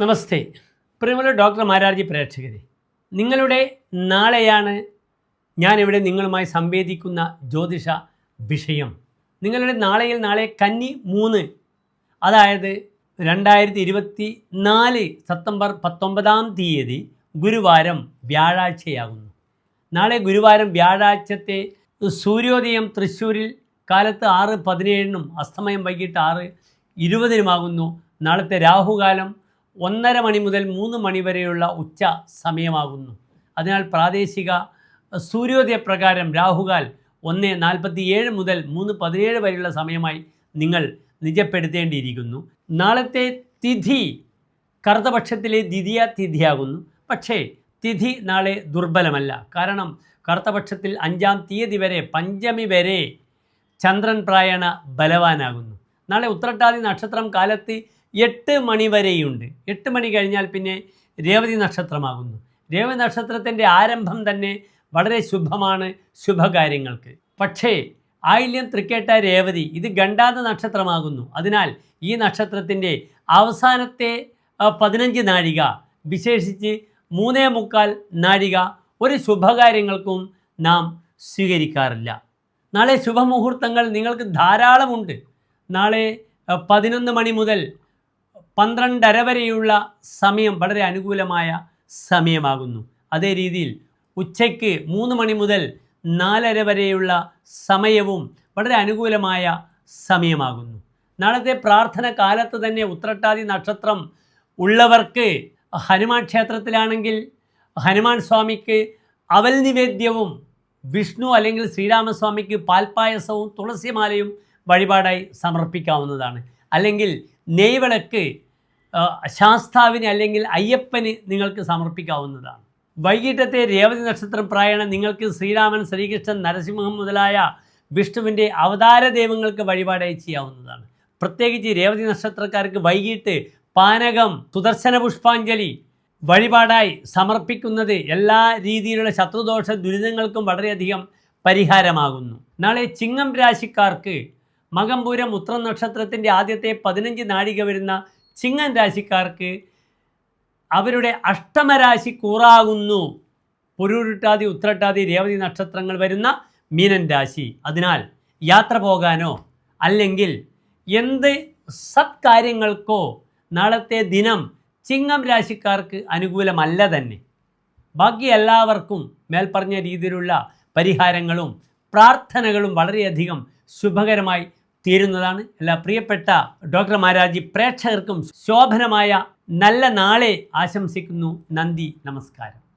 നമസ്തേ. പ്രിയമുള്ള ഡോക്ടർ മാരാർജി പ്രേക്ഷകരെ നിങ്ങളുടെ നാളെയാണ് ഞാനിവിടെ നിങ്ങളുമായി സംവേദിക്കുന്ന ജ്യോതിഷ വിഷയം. നിങ്ങളുടെ നാളെയിൽ നാളെ കന്നി മൂന്ന് അതായത് രണ്ടായിരത്തി ഇരുപത്തി നാല് സെപ്റ്റംബർ പത്തൊമ്പതാം തീയതി ഗുരുവാരം വ്യാഴാഴ്ചയാകുന്നു. നാളെ ഗുരുവാരം വ്യാഴാഴ്ചത്തെ സൂര്യോദയം തൃശ്ശൂരിൽ കാലത്ത് ആറ് പതിനേഴിനും അസ്തമയം വൈകിട്ട് ആറ് ഇരുപതിനുമാകുന്നു. നാളത്തെ രാഹുകാലം ഒന്നര മണി മുതൽ മൂന്ന് മണി വരെയുള്ള ഉച്ച സമയമാകുന്നു. അതിനാൽ പ്രാദേശിക സൂര്യോദയ പ്രകാരം രാഹുകാൽ ഒന്ന് നാൽപ്പത്തി ഏഴ് മുതൽ മൂന്ന് പതിനേഴ് വരെയുള്ള സമയമായി നിങ്ങൾ നിജപ്പെടുത്തേണ്ടിയിരിക്കുന്നു. നാളത്തെ തിഥി കറുത്തപക്ഷത്തിലെ ദ്വിതീയ തിഥിയാകുന്നു. പക്ഷേ തിഥി നാളെ ദുർബലമല്ല. കാരണം കറുത്തപക്ഷത്തിൽ അഞ്ചാം തീയതി വരെ പഞ്ചമി വരെ ചന്ദ്രൻ പ്രായണ ബലവാനാകുന്നു. നാളെ ഉത്രട്ടാതി നക്ഷത്രം കാലത്ത് എട്ട് മണി വരെയുണ്ട്. എട്ട് മണി കഴിഞ്ഞാൽ പിന്നെ രേവതി നക്ഷത്രമാകുന്നു. രേവതി നക്ഷത്രത്തിന്റെ ആരംഭം തന്നെ വളരെ ശുഭമാണ് ശുഭകാര്യങ്ങൾക്ക്. പക്ഷേ ആയില്യം തൃക്കേട്ട രേവതി ഇത് ഗണ്ടാത നക്ഷത്രമാകുന്നു. അതിനാൽ ഈ നക്ഷത്രത്തിന്റെ അവസാനത്തെ പതിനഞ്ച് നാഴിക വിശേഷിച്ച് മൂന്നേ മുക്കാൽ നാഴിക ഒരു ശുഭകാര്യങ്ങൾക്കും നാം സ്വീകരിക്കാറില്ല. നാളെ ശുഭമുഹൂർത്തങ്ങൾ നിങ്ങൾക്ക് ധാരാളമുണ്ട്. നാളെ പതിനൊന്ന് മണി മുതൽ പന്ത്രണ്ടര വരെയുള്ള സമയം വളരെ അനുകൂലമായ സമയമാകുന്നു. അതേ രീതിയിൽ ഉച്ചയ്ക്ക് മൂന്ന് മണി മുതൽ നാലര വരെയുള്ള സമയവും വളരെ അനുകൂലമായ സമയമാകുന്നു. നാളത്തെ പ്രാർത്ഥന കാലത്ത് തന്നെ ഉത്രട്ടാതി നക്ഷത്രം ഉള്ളവർക്ക് ഹനുമാൻ ക്ഷേത്രത്തിലാണെങ്കിൽ ഹനുമാൻ സ്വാമിക്ക് അവൽ നിവേദ്യവും വിഷ്ണു അല്ലെങ്കിൽ ശ്രീരാമസ്വാമിക്ക് പാൽപ്പായസവും തുളസിമാലയും വഴിപാടായി സമർപ്പിക്കാവുന്നതാണ്. അല്ലെങ്കിൽ നെയ്വിളക്ക് ശാസ്താവിന് അല്ലെങ്കിൽ അയ്യപ്പന് നിങ്ങൾക്ക് സമർപ്പിക്കാവുന്നതാണ്. വൈകിട്ടത്തെ രേവതി നക്ഷത്രം പ്രായണം നിങ്ങൾക്ക് ശ്രീരാമൻ ശ്രീകൃഷ്ണൻ നരസിംഹം മുതലായ വിഷ്ണുവിന്റെ അവതാര ദൈവങ്ങൾക്ക് വഴിപാടായി ചെയ്യാവുന്നതാണ്. പ്രത്യേകിച്ച് രേവതി നക്ഷത്രക്കാർക്ക് വൈകിട്ട് പാനകം സുദർശന പുഷ്പാഞ്ജലി വഴിപാടായി സമർപ്പിക്കുന്നത് എല്ലാ രീതിയിലുള്ള ശത്രുദോഷ ദുരിതങ്ങൾക്കും വളരെയധികം പരിഹാരമാകുന്നു. നാളെ ചിങ്ങം രാശിക്കാർക്ക് മകംപൂരം ഉത്രം നക്ഷത്രത്തിന്റെ ആദ്യത്തെ പതിനഞ്ച് നാഴിക വരുന്ന ചിങ്ങം രാശിക്കാർക്ക് അവരുടെ അഷ്ടമരാശി കൂറാകുന്നു. പുരുരുട്ടാതി ഉത്രട്ടാതി രേവതി നക്ഷത്രങ്ങൾ വരുന്ന മീനൻ രാശി. അതിനാൽ യാത്ര പോകാനോ അല്ലെങ്കിൽ എന്ത് സത്കാര്യങ്ങൾക്കോ നാളത്തെ ദിനം ചിങ്ങം രാശിക്കാർക്ക് അനുകൂലമല്ല തന്നെ. ബാക്കി എല്ലാവർക്കും മേൽപ്പറഞ്ഞ രീതിയിലുള്ള പരിഹാരങ്ങളും പ്രാർത്ഥനകളും വളരെയധികം ശുഭകരമായി തീരുന്നതാണ്. എല്ലാ പ്രിയപ്പെട്ട ഡോക്ടർ മാരാജി പ്രേക്ഷകർക്കും ശോഭനമായ നല്ല നാളെ ആശംസിക്കുന്നു. നന്ദി നമസ്കാരം.